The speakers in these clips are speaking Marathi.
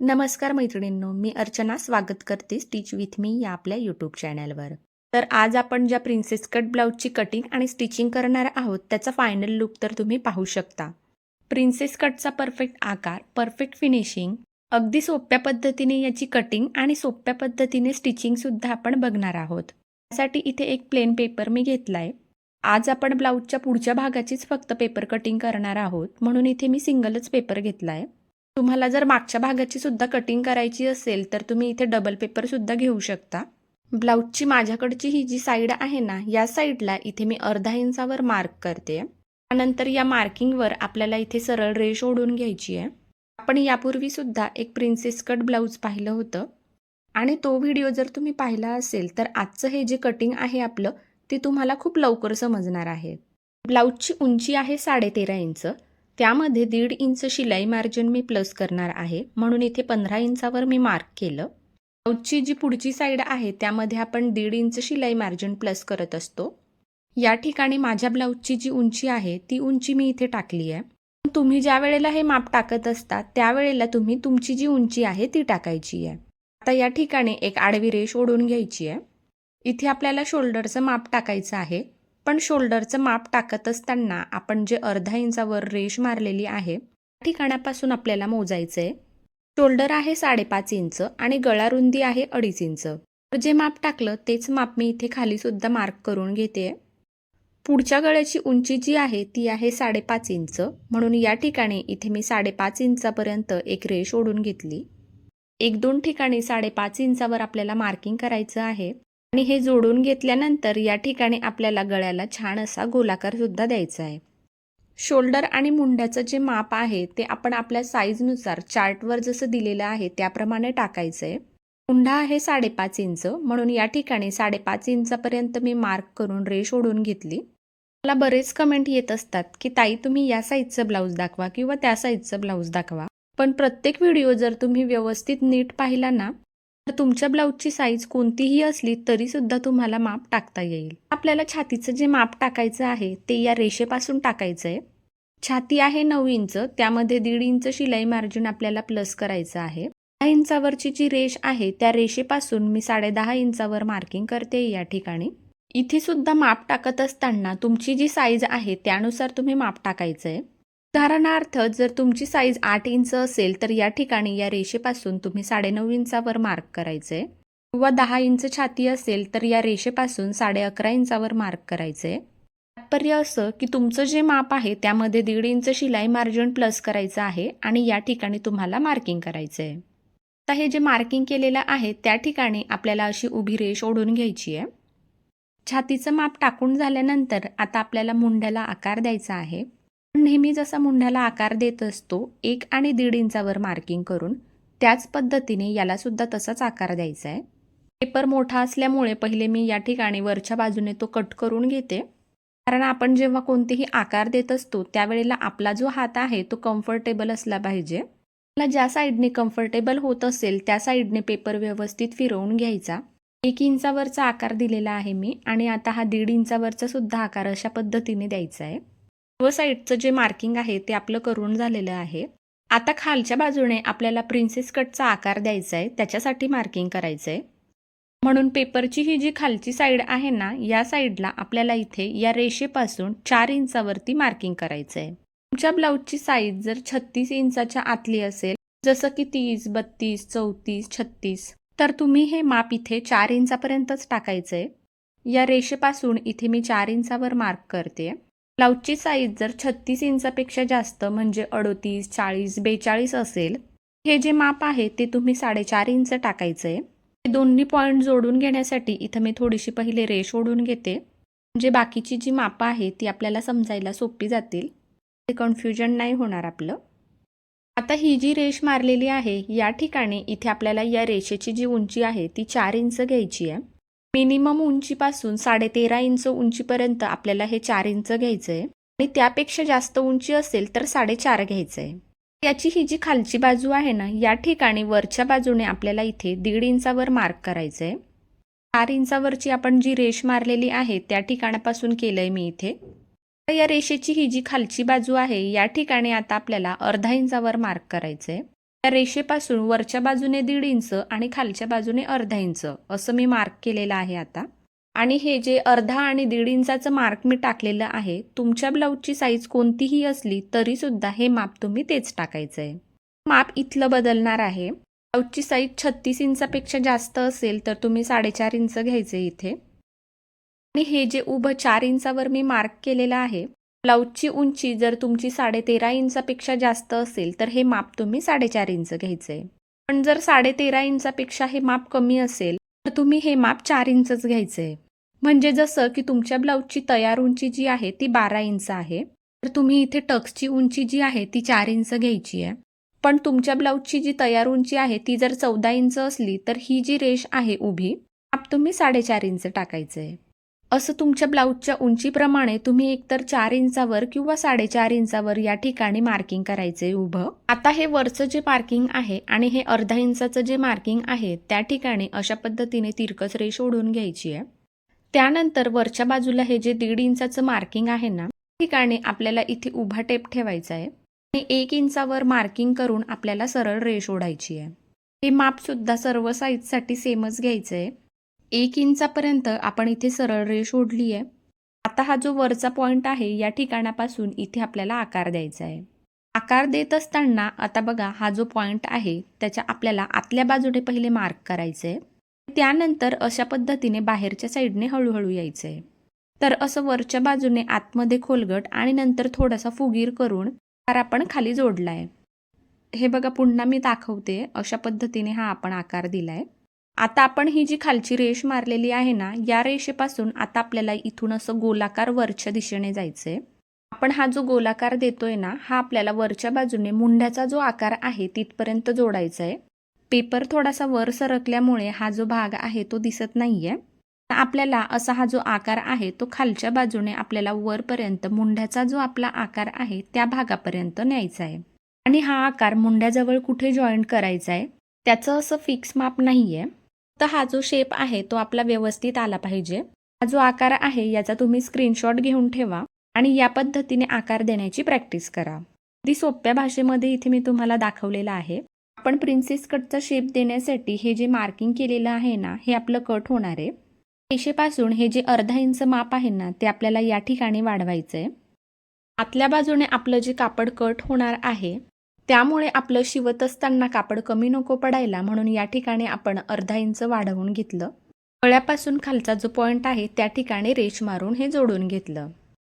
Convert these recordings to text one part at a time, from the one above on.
नमस्कार मैत्रिणींनो मी अर्चना स्वागत करते स्टिच विथ मी या आपल्या यूट्यूब चॅनलवर तर आज आपण ज्या प्रिन्सेस कट ब्लाऊजची कटिंग आणि स्टिचिंग करणार आहोत त्याचा फायनल लुक तर तुम्ही पाहू शकता. प्रिन्सेस कटचा परफेक्ट आकार परफेक्ट फिनिशिंग अगदी सोप्या पद्धतीने याची कटिंग आणि सोप्या पद्धतीने स्टिचिंगसुद्धा आपण बघणार आहोत. त्यासाठी इथे एक प्लेन पेपर मी घेतला आहे आज आपण ब्लाऊजच्या पुढच्या भागाचीच फक्त पेपर कटिंग करणार आहोत म्हणून इथे मी सिंगलच पेपर घेतला आहे तुम्हाला जर मागच्या भागाची सुद्धा कटिंग करायची असेल तर तुम्ही इथे डबल पेपर सुद्धा घेऊ शकता. ब्लाऊजची माझ्याकडची ही जी साईड आहे ना या साईडला इथे मी अर्धा इंचावर मार्क करते. त्यानंतर या मार्किंगवर आपल्याला इथे सरळ रेष ओढून घ्यायची आहे. आपण यापूर्वी सुद्धा एक प्रिन्सेस कट ब्लाऊज पाहिलं होतं. आणि तो व्हिडिओ जर तुम्ही पाहिला असेल तर आजचं हे जे कटिंग आहे आपलं ते तुम्हाला खूप लवकर समजणार आहे. ब्लाऊजची उंची आहे साडेतेरा इंच. त्यामध्ये दीड इंच शिलाई मार्जिन मी प्लस करणार आहे. म्हणून इथे पंधरा इंचावर मी मार्क केलं. ब्लाऊजची जी पुढची साईड आहे त्यामध्ये आपण दीड इंच शिलाई मार्जिन प्लस करत असतो. या ठिकाणी माझ्या ब्लाऊजची जी उंची आहे ती उंची मी इथे टाकली आहे. तुम्ही ज्या वेळेला हे माप टाकत असता त्यावेळेला तुम्ही तुमची जी उंची आहे ती टाकायची आहे. आता या ठिकाणी एक आडवी रेष ओढून घ्यायची आहे. इथे आपल्याला शोल्डरचं माप टाकायचं आहे. पण शोल्डरचं माप टाकत असताना आपण जे अर्धा इंचावर रेष मारलेली आहे त्या ठिकाणापासून आपल्याला मोजायचं आहे शोल्डर आहे साडेपाच इंच आणि गळा रुंदी आहे अडीच इंच. तर जे माप टाकलं तेच माप मी इथे खाली सुद्धा मार्क करून घेते. पुढच्या गळ्याची उंची जी आहे ती आहे साडेपाच इंच. म्हणून या ठिकाणी इथे मी साडेपाच इंचापर्यंत एक रेष ओढून घेतली. एक दोन ठिकाणी साडेपाच इंचावर आपल्याला मार्किंग करायचं आहे. आणि हे जोडून घेतल्यानंतर या ठिकाणी आपल्याला गळ्याला छान असा गोलाकार सुद्धा द्यायचा आहे. शोल्डर आणि मुंड्याचं जे माप आहे ते आपण आपल्या साईजनुसार चार्टवर जसं दिलेलं आहे त्याप्रमाणे टाकायचं आहे मुंडा आहे साडेपाच इंच म्हणून या ठिकाणी साडेपाच इंचापर्यंत मी मार्क करून रेष ओढून घेतली. मला बरेच कमेंट येत असतात की ताई तुम्ही या साईजचं ब्लाऊज दाखवा किंवा त्या साईजचं ब्लाऊज दाखवा. पण प्रत्येक व्हिडिओ जर तुम्ही व्यवस्थित नीट पाहिला ना तर तुमच्या ब्लाऊजची साईज कोणतीही असली तरी सुद्धा तुम्हाला माप टाकता येईल. आपल्याला छातीचं जे माप टाकायचं आहे ते या रेषेपासून टाकायचं आहे छाती आहे नऊ इंच त्यामध्ये दीड इंच शिलाई मार्जिन आपल्याला प्लस करायचं आहे. दहा इंचावरची जी रेष आहे त्या रेषेपासून मी साडे दहा इंचावर मार्किंग करते या ठिकाणी. इथे सुद्धा माप टाकत असताना तुमची जी साईज आहे त्यानुसार तुम्ही माप टाकायचं आहे उदाहरणार्थ जर तुमची साईज आठ इंच असेल तर या ठिकाणी या रेषेपासून तुम्ही साडेनऊ इंचावर मार्क करायचं. आहे किंवा दहा इंच छाती असेल तर या रेषेपासून साडे अकरा इंचावर मार्क करायचं. आहे तात्पर्य असं की तुमचं जे माप आहे त्यामध्ये दीड इंच शिलाई मार्जिन प्लस करायचं आहे आणि या ठिकाणी तुम्हाला मार्किंग करायचं आहे आता हे जे मार्किंग केलेलं आहे त्या ठिकाणी आपल्याला अशी उभी रेष ओढून घ्यायची आहे. छातीचं माप टाकून झाल्यानंतर आता आपल्याला मुंड्याला आकार द्यायचा आहे. नेहमी जसा मुंड्याला आकार देत असतो एक आणि दीड इंचावर मार्किंग करून त्याच पद्धतीने यालासुद्धा तसाच आकार द्यायचा आहे. पेपर मोठा असल्यामुळे पहिले मी या ठिकाणी वरच्या बाजूने तो कट करून घेते. कारण आपण जेव्हा कोणतेही आकार देत असतो त्यावेळेला आपला जो हात आहे तो कम्फर्टेबल असला पाहिजे. मला ज्या साईडने कम्फर्टेबल होत असेल त्या साईडने पेपर व्यवस्थित फिरवून घ्यायचा. एक इंचावरचा आकार दिलेला आहे मी आणि आता हा दीड इंचावरचा सुद्धा आकार अशा पद्धतीने द्यायचा आहे. सर्व साईडचं जे मार्किंग आहे ते आपलं करून झालेलं आहे. आता खालच्या बाजूने आपल्याला प्रिन्सेस कटचा आकार द्यायचा आहे त्याच्यासाठी मार्किंग करायचं आहे म्हणून पेपरची ही जी खालची साईड आहे ना या साईडला आपल्याला इथे या रेषेपासून चार इंचावरती मार्किंग करायचं आहे तुमच्या ब्लाऊजची साईज जर छत्तीस इंचाच्या आतली असेल जसं की तीस बत्तीस चौतीस छत्तीस तर तुम्ही हे माप इथे चार इंचापर्यंतच टाकायचं आहे या रेषेपासून इथे मी चार इंचावर मार्क करते. ब्लाऊजची साईज जर छत्तीस इंचापेक्षा जास्त म्हणजे अडोतीस चाळीस बेचाळीस असेल हे जे माप आहे ते तुम्ही साडेचार इंच टाकायचं आहे हे दोन्ही पॉईंट जोडून घेण्यासाठी इथं मी थोडीशी पहिले रेष ओढून घेते. म्हणजे बाकीची जी मापं आहे ती आपल्याला समजायला सोपी जातील. ते कन्फ्युजन नाही होणार आपलं. आता ही जी रेष मारलेली आहे या ठिकाणी इथे आपल्याला या रेषेची जी उंची आहे ती चार इंच घ्यायची आहे. मिनिमम उंचीपासून साडेतेरा इंच उंचीपर्यंत आपल्याला हे चार इंच घ्यायचं आहे आणि त्यापेक्षा जास्त उंची असेल तर साडेचार घ्यायचं आहे याची ही जी खालची बाजू आहे ना या ठिकाणी वरच्या बाजूने आपल्याला इथे दीड इंचावर मार्क करायचं आहे चार इंचावरची आपण जी रेष मारलेली आहे त्या ठिकाणापासून केलं आहे मी इथे. या रेषेची ही जी खालची बाजू आहे या ठिकाणी आता आपल्याला अर्धा इंचावर मार्क करायचं आहे त्या रेषेपासून वरच्या बाजूने दीड इंच आणि खालच्या बाजूने अर्धा इंच असं मी मार्क केलेलं आहे आता. आणि हे जे अर्धा आणि दीड इंचाचं मार्क मी टाकलेलं आहे तुमच्या ब्लाऊजची साईज कोणतीही असली तरी सुद्धा हे माप तुम्ही तेच टाकायचं आहे माप इथलं बदलणार आहे. ब्लाऊजची साईज छत्तीस इंचापेक्षा जास्त असेल तर तुम्ही साडेचार इंच घ्यायचे इथे. आणि हे जे उभं चार इंचावर मी मार्क केलेलं आहे ब्लाऊजची उंची जर तुमची साडेतेरा इंचापेक्षा जास्त असेल तर हे माप तुम्ही साडेचार इंच घ्यायचं. आहे पण जर साडेतेरा इंचापेक्षा हे माप कमी असेल तर तुम्ही हे माप चार इंचच घ्यायचं. आहे म्हणजे जसं की तुमच्या ब्लाऊजची तयार उंची जी आहे ती बारा इंच आहे. तर तुम्ही इथे टक्सची उंची जी आहे ती चार इंच घ्यायची आहे. पण तुमच्या ब्लाऊजची जी तयार उंची आहे ती जर चौदा इंच असली तर ही जी रेष आहे उभी माप तुम्ही साडेचार इंच टाकायचं. आहे असं तुमच्या ब्लाऊजच्या उंचीप्रमाणे तुम्ही एकतर चार इंचावर किंवा साडेचार इंचावर या ठिकाणी मार्किंग करायचे उभं. आता हे वरचं जे मार्किंग आहे आणि हे अर्धा इंचाचं जे मार्किंग आहे त्या ठिकाणी अशा पद्धतीने तिरकस रेष ओढून घ्यायची आहे. त्यानंतर वरच्या बाजूला हे जे दीड इंचाचं मार्किंग आहे ना त्या ठिकाणी आपल्याला इथे उभा टेप ठेवायचा आहे. आणि एक इंचावर मार्किंग करून आपल्याला सरळ रेष ओढायची आहे. हे मापसुद्धा सर्व साईजसाठी सेमच घ्यायचं आहे एक इंचापर्यंत आपण इथे सरळ रेष ओढली आहे आता हा जो वरचा पॉइंट आहे या ठिकाणापासून इथे आपल्याला आकार द्यायचा आहे. आकार देत असताना आता बघा हा जो पॉइंट आहे त्याच्या आपल्याला आतल्या बाजूने पहिले मार्क करायचं आहे त्यानंतर अशा पद्धतीने बाहेरच्या साईडने हळूहळू यायचं आहे तर असं वरच्या बाजूने आतमध्ये खोलगट आणि नंतर थोडासा फुगीर करून आकार आपण खाली जोडला आहे हे बघा पुन्हा मी दाखवते अशा पद्धतीने हा आपण आकार दिला आहे आता आपण ही जी खालची रेष मारलेली आहे ना या रेषेपासून आता आपल्याला इथून असं गोलाकार वरच्या दिशेने जायचं आहे आपण हा जो गोलाकार देतोय ना हा आपल्याला वरच्या बाजूने मुंड्याचा जो आकार आहे तिथपर्यंत जोडायचा आहे पेपर थोडासा वर सरकल्यामुळे हा जो भाग आहे तो दिसत नाही आहे आपल्याला असा हा जो आकार आहे तो खालच्या बाजूने आपल्याला वरपर्यंत मुंड्याचा जो आपला आकार आहे त्या भागापर्यंत न्यायचा आहे आणि हा आकार मुंड्याजवळ कुठे जॉईंट करायचा आहे त्याचं असं फिक्स माप नाही आहे तर हा जो शेप आहे तो आपला व्यवस्थित आला पाहिजे. हा जो आकार आहे याचा तुम्ही स्क्रीनशॉट घेऊन ठेवा आणि या पद्धतीने आकार देण्याची प्रॅक्टिस करा. अगदी सोप्या भाषेमध्ये इथे मी तुम्हाला दाखवलेलं आहे. आपण प्रिन्सेस कटचा शेप देण्यासाठी हे जे मार्किंग केलेलं आहे ना हे आपलं कट होणार आहे. रेषेपासून हे जे अर्धा इंच माप आहे ना ते आपल्याला या ठिकाणी वाढवायचं आहे आतल्या बाजूने आपलं जे कापड कट होणार आहे त्यामुळे आपलं शिवत असताना कापड कमी नको पडायला म्हणून या ठिकाणी आपण अर्धा इंच वाढवून घेतलं. गळ्यापासून खालचा जो पॉईंट आहे त्या ठिकाणी रेष मारून हे जोडून घेतलं.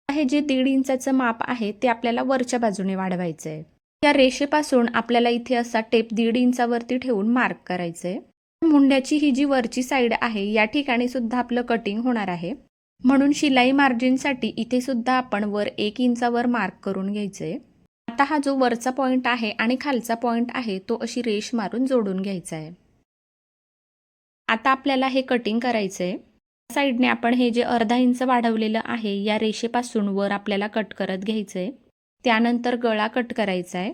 हे जे दीड इंचाचं माप आहे ते आपल्याला वरच्या बाजूने वाढवायचं आहे या रेषेपासून आपल्याला इथे असा टेप दीड इंचावरती ठेवून मार्क करायचं आहे मुंड्याची ही जी वरची साईड आहे या ठिकाणी सुद्धा आपलं कटिंग होणार आहे. म्हणून शिलाई मार्जिनसाठी इथे सुद्धा आपण वर एक इंचावर मार्क करून घ्यायचंय. आता हा जो वरचा पॉइंट आहे आणि खालचा पॉइंट आहे तो अशी रेष मारून जोडून घ्यायचा आहे. आता आपल्याला हे कटिंग करायचं आहे साईडने आपण हे जे अर्धा इंच वाढवलेलं आहे या रेषेपासून वर आपल्याला कट करत घ्यायचं आहे त्यानंतर गळा कट करायचा आहे.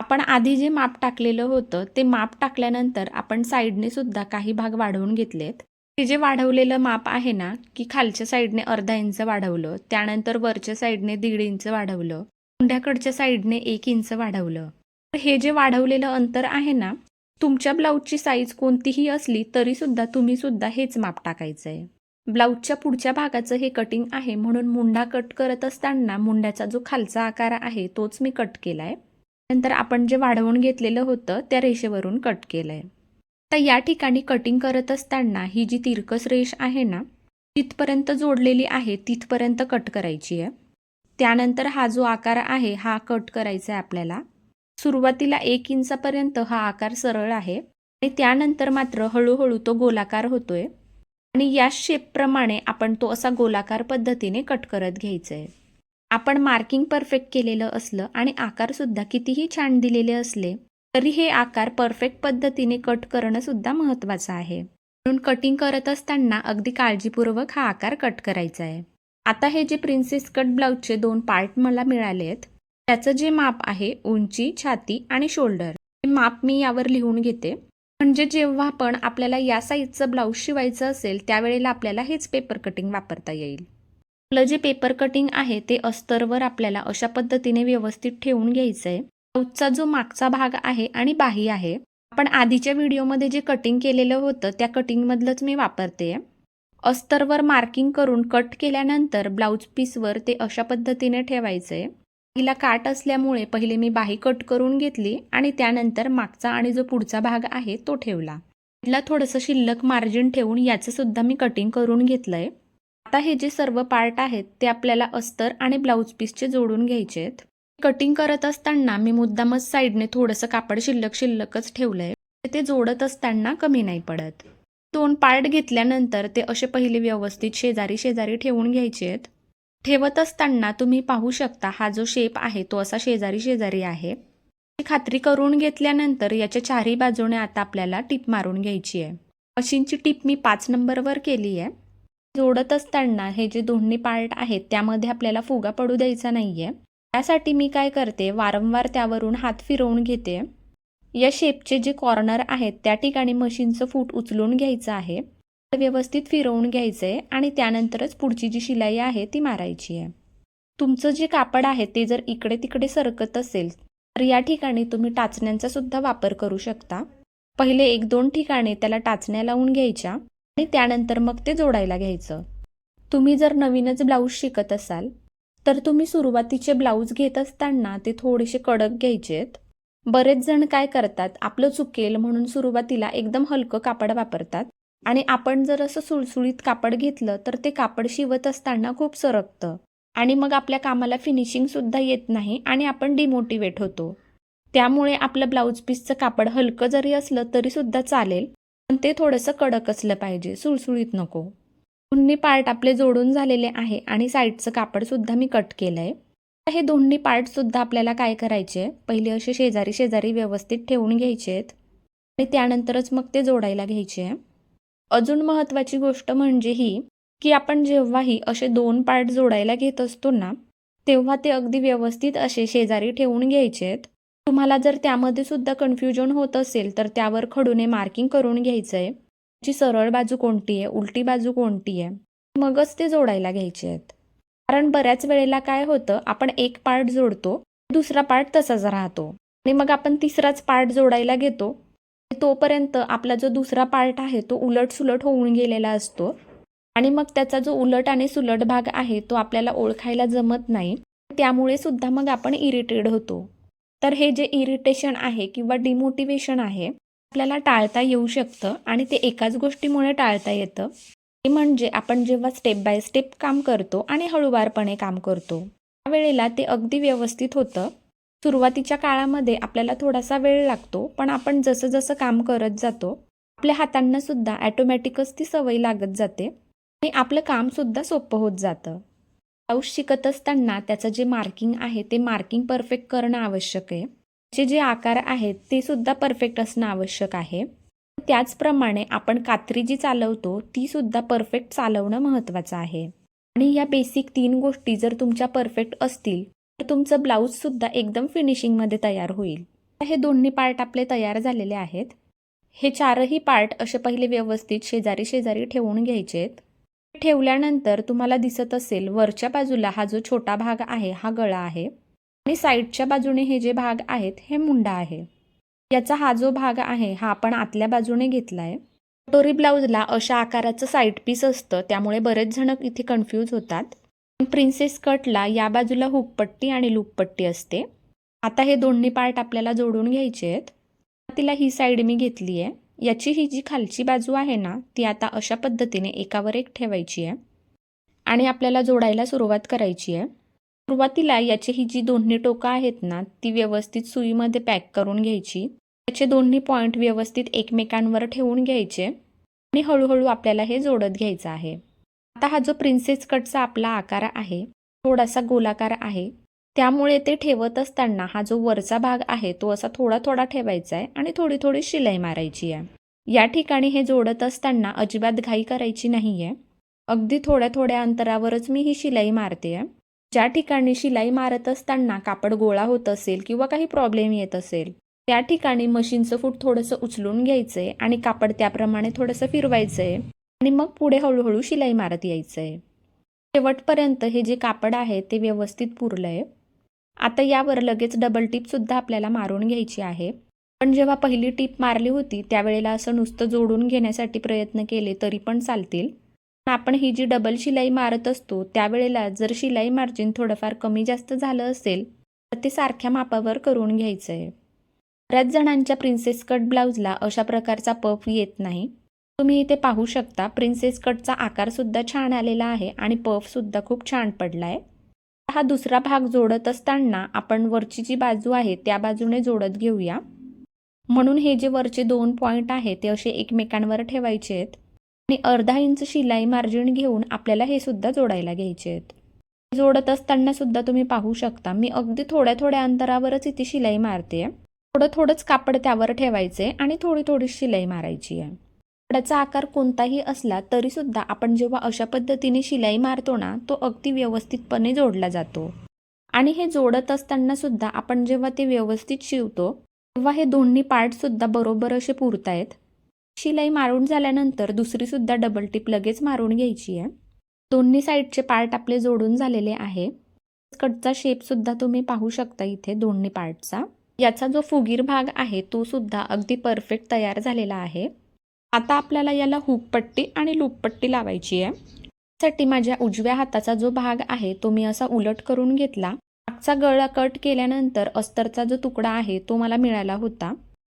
आपण आधी जे माप टाकलेलं होतं ते माप टाकल्यानंतर आपण साईडने सुद्धा काही भाग वाढवून घेतलेत. ते जे वाढवलेलं माप आहे ना की खालच्या साईडने अर्धा इंच वाढवलं त्यानंतर वरच्या साईडने दीड इंच वाढवलं मुंड्याकडच्या साईडने एक इंच वाढवलं. तर हे जे वाढवलेलं अंतर आहे ना तुमच्या ब्लाऊजची साईज कोणतीही असली तरी सुद्धा तुम्ही सुद्धा हेच माप टाकायचं आहे ब्लाऊजच्या पुढच्या भागाचं हे कटिंग आहे म्हणून मुंडा कट करत असताना मुंड्याचा जो खालचा आकार आहे तोच मी कट केलाय. नंतर आपण जे वाढवून घेतलेलं होतं त्या रेषेवरून कट केलंय. तर या ठिकाणी कटिंग करत असताना ही जी तिरकस रेष आहे ना तिथपर्यंत जोडलेली आहे तिथपर्यंत कट करायची आहे त्यानंतर हा जो आकार आहे हा कट करायचा आहे आपल्याला. सुरुवातीला एक इंचापर्यंत हा आकार सरळ आहे आणि त्यानंतर मात्र हळूहळू तो गोलाकार होतोय आणि या शेपप्रमाणे आपण तो असा गोलाकार पद्धतीने कट करत घ्यायचा आहे आपण मार्किंग परफेक्ट केलेलं असलं आणि आकारसुद्धा कितीही छान दिलेले असले तरी हे आकार परफेक्ट पद्धतीने कट करणंसुद्धा महत्त्वाचं आहे. म्हणून कटिंग करत असताना अगदी काळजीपूर्वक हा आकार कट करायचा आहे आता हे जे प्रिन्सेस कट ब्लाऊजचे दोन पार्ट मला मिळाले आहेत त्याचं जे माप आहे उंची छाती आणि शोल्डर हे माप मी यावर लिहून घेते. म्हणजे जेव्हा पण आपल्याला या साईजचं ब्लाऊज शिवायचं असेल त्यावेळेला आपल्याला हेच पेपर कटिंग वापरता येईल. आपलं जे पेपर कटिंग आहे ते अस्तरवर आपल्याला अशा पद्धतीने व्यवस्थित ठेवून घ्यायचं आहे ब्लाऊजचा जो मागचा भाग आहे आणि बाही आहे आपण आधीच्या व्हिडिओमध्ये जे कटिंग केलेलं होतं त्या कटिंगमधलंच मी वापरते अस्तरवर मार्किंग करून कट केल्यानंतर ब्लाऊज पीसवर ते अशा पद्धतीने ठेवायचं. आहे हिला काट असल्यामुळे पहिले मी बाही कट करून घेतली आणि त्यानंतर मागचा आणि जो पुढचा भाग आहे तो ठेवला. तिला थोडंसं शिल्लक मार्जिन ठेवून याचं सुद्धा मी कटिंग करून घेतलंय. आता हे जे सर्व पार्ट आहेत ते आपल्याला अस्तर आणि ब्लाऊज पीसचे जोडून घ्यायचे आहेत कटिंग करत असताना मी मुद्दामच साईडने थोडंसं कापड शिल्लक शिल्लकच ठेवलंय. ते जोडत असताना कमी नाही पडत. दोन पार्ट घेतल्यानंतर ते असे पहिले व्यवस्थित शेजारी शेजारी ठेवून घ्यायचे आहेत. ठेवत असताना तुम्ही पाहू शकता हा जो शेप आहे तो असा शेजारी शेजारी आहे. खात्री करून घेतल्यानंतर याच्या चारही बाजूने आता आपल्याला टीप मारून घ्यायची आहे. मशीनची टीप मी पाच नंबरवर केली आहे. जोडत असताना हे जे दोन्ही पार्ट आहेत त्यामध्ये आपल्याला फुगा पडू द्यायचा नाही आहे त्यासाठी मी काय करते? वारंवार त्यावरून हात फिरवून घेते. या शेपचे जे कॉर्नर आहेत त्या ठिकाणी मशीनचं फूट उचलून घ्यायचं आहे. व्यवस्थित फिरवून घ्यायचं आहे आणि त्यानंतरच पुढची जी शिलाई आहे ती मारायची आहे. तुमचं जे कापड आहे ते जर इकडे तिकडे सरकत असेल तर या ठिकाणी तुम्ही टाचण्यांचा सुद्धा वापर करू शकता. पहिले एक दोन ठिकाणी त्याला टाचण्या लावून घ्यायच्या आणि त्यानंतर मग ते जोडायला घ्यायचं. तुम्ही जर नवीनच ब्लाऊज शिकत असाल तर तुम्ही सुरुवातीचे ब्लाऊज घेत असताना ते थोडेसे कडक घ्यायचेत. बरेच जण काय करतात आपलं चुकेल म्हणून सुरुवातीला एकदम हलकं कापड वापरतात. आणि आपण जर असं सुळसुळीत कापड घेतलं तर ते कापड शिवत असताना खूप सरकतं. आणि मग आपल्या कामाला फिनिशिंगसुद्धा येत नाही आणि आपण डिमोटिवेट होतो. त्यामुळे आपलं ब्लाऊज पीसचं कापड हलकं जरी असलं तरीसुद्धा चालेल. पण ते थोडंसं कडक असलं पाहिजे सुळसुळीत नको. दोन्ही पार्ट आपले जोडून झालेले आहे आणि साईडचं कापडसुद्धा मी कट केलं आहे हे दोन्ही पार्टसुद्धा आपल्याला काय करायचे? पहिले असे शेजारी शेजारी व्यवस्थित ठेवून घ्यायचे आहेत आणि त्यानंतरच मग ते जोडायला घ्यायचे. अजून महत्त्वाची गोष्ट म्हणजे ही की आपण जेव्हाही असे दोन पार्ट जोडायला घेत असतो ना तेव्हा ते अगदी व्यवस्थित असे शेजारी ठेवून घ्यायचे आहेत तुम्हाला जर त्यामध्ये सुद्धा कन्फ्युजन होत असेल तर त्यावर खडूने मार्किंग करून घ्यायचं आहे जी सरळ बाजू कोणती आहे उलटी बाजू कोणती आहे मगच ते जोडायला घ्यायचे आहेत कारण बऱ्याच वेळेला काय होतं आपण एक पार्ट जोडतो दुसरा पार्ट तसाच राहतो. आणि मग आपण तिसराच पार्ट जोडायला घेतो. तोपर्यंत आपला जो दुसरा पार्ट आहे तो उलट सुलट होऊन गेलेला असतो. आणि मग त्याचा जो उलट आणि सुलट भाग आहे तो आपल्याला ओळखायला जमत नाही. त्यामुळे सुद्धा मग आपण इरिटेड होतो. तर हे जे इरिटेशन आहे किंवा डिमोटिवेशन आहे आपल्याला टाळता येऊ शकतं आणि ते एकाच गोष्टीमुळे टाळता येतं. ते म्हणजे आपण जेव्हा स्टेप बाय स्टेप काम करतो आणि हळूवारपणे काम करतो त्यावेळेला ते अगदी व्यवस्थित होतं. सुरुवातीच्या काळामध्ये आपल्याला थोडासा वेळ लागतो पण आपण जसं जसं काम करत जातो आपल्या हातांना सुद्धा ॲटोमॅटिकच ती सवय लागत जाते आणि आपलं कामसुद्धा सोपं होत जातं. पाऊस शिकत असताना त्याचं जे मार्किंग आहे ते मार्किंग परफेक्ट करणं आवश्यक आहे. त्याचे जे आकार आहेत ते सुद्धा परफेक्ट असणं आवश्यक आहे. त्याचप्रमाणे आपण कात्री जी चालवतो ती सुद्धा परफेक्ट चालवणं महत्त्वाचं आहे. आणि या बेसिक तीन गोष्टी जर तुमच्या परफेक्ट असतील तर तुमचं ब्लाऊजसुद्धा एकदम फिनिशिंगमध्ये तयार होईल. हे दोन्ही पार्ट आपले तयार झालेले आहेत. हे चारही पार्ट असे पहिले व्यवस्थित शेजारी शेजारी ठेवून घ्यायचे आहेत ठेवल्यानंतर तुम्हाला दिसत असेल वरच्या बाजूला हा जो छोटा भाग आहे हा गळा आहे. आणि साईडच्या बाजूने हे जे भाग आहेत हे मुंडा आहे. याचा हा जो भाग आहे हा आपण आतल्या बाजूने घेतला आहे कटोरी ब्लाऊजला अशा आकाराचं साईड पीस असतं त्यामुळे बरेच जण इथे कन्फ्यूज होतात. प्रिन्सेस कटला या बाजूला हुकपट्टी आणि लूपपट्टी असते. आता हे दोन्ही पार्ट आपल्याला जोडून घ्यायचे आहेत. तिला ही साईड मी घेतली आहे याची ही जी खालची बाजू आहे ना ती आता अशा पद्धतीने एकावर एक ठेवायची आहे आणि आपल्याला जोडायला सुरुवात करायची आहे सुरुवातीला याची ही जी दोन्ही टोकं आहेत ना ती व्यवस्थित सुईमध्ये पॅक करून घ्यायची. त्याचे दोन्ही पॉईंट व्यवस्थित एकमेकांवर ठेवून घ्यायचे आणि हळूहळू आपल्याला हे जोडत घ्यायचं आहे. आता हा जो प्रिन्सेस कटचा आपला आकार आहे थोडासा गोलाकार आहे त्यामुळे ते ठेवत असताना हा जो वरचा भाग आहे तो असा थोडा थोडा ठेवायचा आहे आणि थोडी थोडी शिलाई मारायची आहे या ठिकाणी हे जोडत असताना अजिबात घाई करायची नाही आहे अगदी थोड्या थोड्या अंतरावरच मी ही शिलाई मारते आहे ज्या ठिकाणी शिलाई मारत असताना कापड गोळा होत असेल किंवा काही प्रॉब्लेम येत असेल त्या ठिकाणी मशीनचं फूट थोडंसं उचलून घ्यायचं आहे आणि कापड त्याप्रमाणे थोडंसं फिरवायचं आहे आणि मग पुढे हळूहळू शिलाई मारत यायचं आहे शेवटपर्यंत हे जे कापड आहे ते व्यवस्थित पुरलं आहे आता यावर लगेच डबल टिपसुद्धा आपल्याला मारून घ्यायची आहे. पण जेव्हा पहिली टीप मारली होती त्यावेळेला असं नुसतं जोडून घेण्यासाठी प्रयत्न केले तरी पण चालतील. आपण ही जी डबल शिलाई मारत असतो त्यावेळेला जर शिलाई मार्जिन थोडंफार कमी जास्त झालं असेल तर ते सारख्या मापावर करून घ्यायचं आहे बऱ्याच जणांच्या प्रिन्सेस कट ब्लाऊजला अशा प्रकारचा पफ येत नाही. तुम्ही इथे पाहू शकता प्रिन्सेस कटचा आकारसुद्धा छान आलेला आहे आणि पफसुद्धा खूप छान पडला आहे हा दुसरा भाग जोडत असताना आपण वरची जी बाजू आहे त्या बाजूने जोडत घेऊया. म्हणून हे जे वरचे दोन पॉईंट आहे ते असे एकमेकांवर ठेवायचे आहेत. आणि अर्धा इंच शिलाई मार्जिन घेऊन आपल्याला हे सुद्धा जोडायला घ्यायचे आहेत जोडत असताना सुद्धा तुम्ही पाहू शकता मी अगदी थोड्या थोड्या अंतरावरच इथे शिलाई मारते. थोडं थोडंच कापड त्यावर ठेवायचे आणि थोडी थोडी शिलाई मारायची आहे. कापडाचा आकार कोणताही असला तरी सुद्धा आपण जेव्हा अशा पद्धतीने शिलाई मारतो ना तो अगदी व्यवस्थितपणे जोडला जातो. आणि हे जोडत असताना सुद्धा आपण जेव्हा ते व्यवस्थित शिवतो तेव्हा हे दोन्ही पार्ट सुद्धा बरोबर असे पुरतायत. शिलाई मारून झाल्यानंतर दुसरीसुद्धा डबल टिप लगेच मारून घ्यायची आहे. दोन्ही साईडचे पार्ट आपले जोडून झालेले आहे. कटचा शेपसुद्धा तुम्ही पाहू शकता इथे दोन्ही पार्टचा याचा जो फुगीर भाग आहे तो सुद्धा अगदी परफेक्ट तयार झालेला आहे. आता आपल्याला याला हुपपट्टी आणि लूपपट्टी लावायची आहे. त्यासाठी माझ्या उजव्या हाताचा जो भाग आहे तो मी असा उलट करून घेतला. मागचा गळा कट केल्यानंतर अस्तरचा जो तुकडा आहे तो मला मिळाला होता.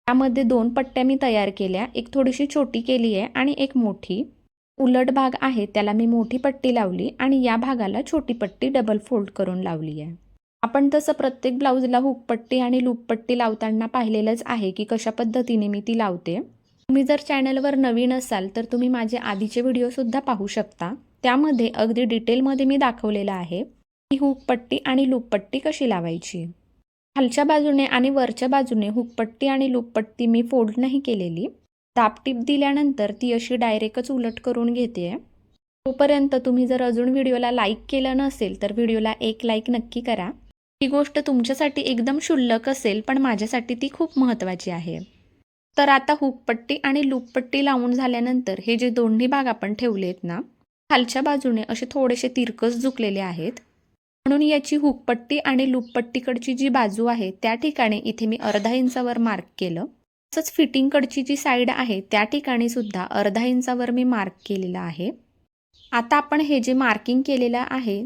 त्यामध्ये दोन पट्ट्या मी तयार केल्या. एक थोडीशी छोटी केली आहे आणि एक मोठी. उलट भाग आहे त्याला मी मोठी पट्टी लावली आणि या भागाला छोटी पट्टी डबल फोल्ड करून लावली आहे. आपण तसं प्रत्येक ब्लाऊजला हुकपट्टी आणि लूपपट्टी लावताना पाहिलेलंच आहे की कशा पद्धतीने मी ती लावते. तुम्ही जर चॅनलवर नवीन असाल तर तुम्ही माझे आधीचे व्हिडिओसुद्धा पाहू शकता. त्यामध्ये अगदी डिटेलमध्ये मी दाखवलेलं आहे की हुकपट्टी आणि लूपपट्टी कशी लावायची. खालच्या बाजूने आणि वरच्या बाजूने हुकपट्टी आणि लूपपट्टी मी फोल्ड नाही केलेली. दाबटीप दिल्यानंतर ती अशी डायरेक्टच उलट करून घेते. तोपर्यंत तुम्ही जर अजून व्हिडिओला लाईक केलं नसेल तर व्हिडिओला एक लाईक नक्की करा. ही गोष्ट तुमच्यासाठी एकदम क्षुल्लक असेल पण माझ्यासाठी ती खूप महत्त्वाची आहे. तर आता हुकपट्टी आणि लूपपट्टी लावून झाल्यानंतर हे जे दोन्ही भाग आपण ठेवले आहेत ना खालच्या बाजूने असे थोडेसे तिरकस झुकलेले आहेत. म्हणून याची हुकपट्टी आणि लूपपट्टीकडची जी बाजू आहे त्या ठिकाणी इथे मी अर्धा इंचावर मार्क केलं. तसंच फिटिंगकडची जी साईड आहे त्या ठिकाणी सुद्धा अर्धा इंचावर मी मार्क केलेला आहे. आता आपण हे जे मार्किंग केलेलं आहे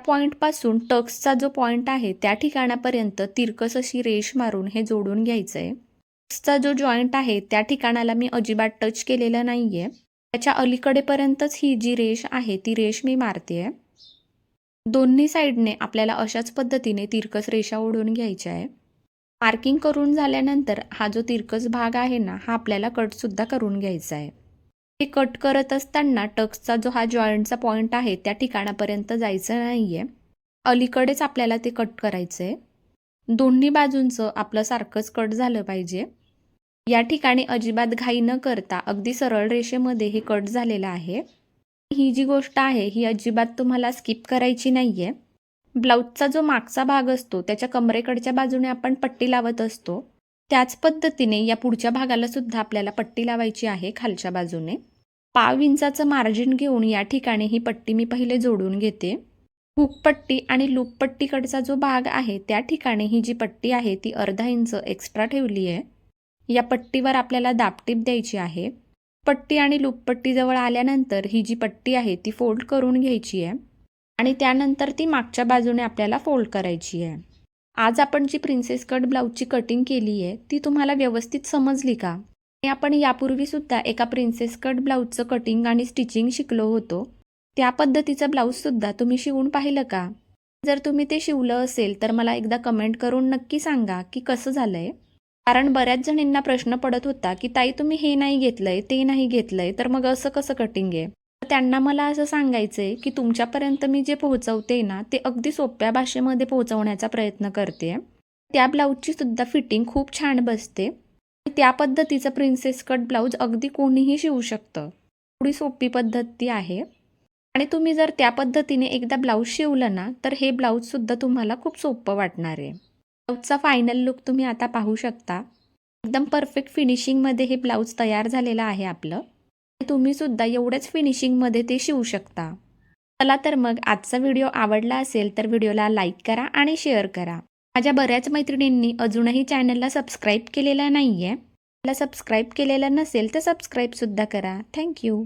पॉईंटपासून टक्सचा जो पॉईंट आहे त्या ठिकाणापर्यंत तिरकस अशी रेष मारून हे जोडून घ्यायचं आहे टक्सचा जो जॉईंट आहे त्या ठिकाणाला मी अजिबात टच केलेलं नाही आहे त्याच्या अलीकडेपर्यंतच ही जी रेष आहे ती रेष मी मारते आहे दोन्ही साईडने आपल्याला अशाच पद्धतीने तिरकस रेषा ओढून घ्यायच्या आहे. मार्किंग करून झाल्यानंतर हा जो तिरकस भाग आहे ना हा आपल्याला कटसुद्धा करून घ्यायचा आहे. हे कट करत असताना टक्सचा जो हा जॉईंटचा पॉईंट आहे त्या ठिकाणापर्यंत जायचं नाही आहे अलीकडेच आपल्याला ते कट करायचं आहे दोन्ही बाजूंचं आपलं सारखंच कट झालं पाहिजे. या ठिकाणी अजिबात घाई न करता अगदी सरळ रेषेमध्ये हे कट झालेलं आहे. ही जी गोष्ट आहे ही अजिबात तुम्हाला स्किप करायची नाही आहे ब्लाऊजचा जो मागचा भाग असतो त्याच्या कमरेकडच्या बाजूने आपण पट्टी लावत असतो. त्याच पद्धतीने या पुढच्या भागाला सुद्धा आपल्याला पट्टी लावायची आहे खालच्या बाजूने. पाव इंचाचं मार्जिन घेऊन या ठिकाणी ही पट्टी मी पहिले जोडून घेते. हुक पट्टी आणि लूपपट्टीकडचा जो भाग आहे त्या ठिकाणी ही जी पट्टी आहे ती अर्धा इंच एक्स्ट्रा ठेवली आहे या पट्टीवर आपल्याला दाबटीप द्यायची आहे. पट्टी आणि लूपपट्टीजवळ आल्यानंतर ही जी पट्टी आहे ती फोल्ड करून घ्यायची आहे. आणि त्यानंतर ती मागच्या बाजूने आपल्याला फोल्ड करायची आहे. आज आपण जी प्रिन्सेस कट ब्लाऊजची कटिंग केली आहे ती तुम्हाला व्यवस्थित समजली का? आणि आपण यापूर्वीसुद्धा एका प्रिन्सेस कट ब्लाऊजचं कटिंग आणि स्टिचिंग शिकलो होतो. त्या पद्धतीचं ब्लाऊजसुद्धा तुम्ही शिवून पाहिलं का? जर तुम्ही ते शिवलं असेल तर मला एकदा कमेंट करून नक्की सांगा की कसं झालं आहे कारण बऱ्याच जणींना प्रश्न पडत होता की ताई तुम्ही हे नाही घेतलंय ते नाही घेतलंय तर मग असं कसं कटिंग आहे? त्यांना मला असं सांगायचं आहे की तुमच्यापर्यंत मी जे पोहोचवते ना ते अगदी सोप्या भाषेमध्ये पोहोचवण्याचा प्रयत्न करते. त्या ब्लाऊजची सुद्धा फिटिंग खूप छान बसते. त्या पद्धतीचं प्रिन्सेस कट ब्लाऊज अगदी कोणीही शिवू शकतं. थोडी सोपी पद्धत ती आहे. आणि तुम्ही जर त्या पद्धतीने एकदा ब्लाऊज शिवलं ना तर हे ब्लाऊजसुद्धा तुम्हाला खूप सोपं वाटणार आहे. ब्लाऊजचा फायनल लुक तुम्ही आता पाहू शकता. एकदम परफेक्ट फिनिशिंगमध्ये हे ब्लाऊज तयार झालेलं आहे आपलं. तुम्ही सुद्धा एवढ्याच फिनिशिंगमध्ये ते शिवू शकता. चला तर मग आजचा व्हिडिओ आवडला असेल तर व्हिडिओला लाईक करा आणि शेअर करा. माझ्या बऱ्याच मैत्रिणींनी अजूनही चॅनलला सबस्क्राईब केलेलं नाही आहे मला सबस्क्राईब केलेलं नसेल तर सबस्क्राईबसुद्धा करा. थँक्यू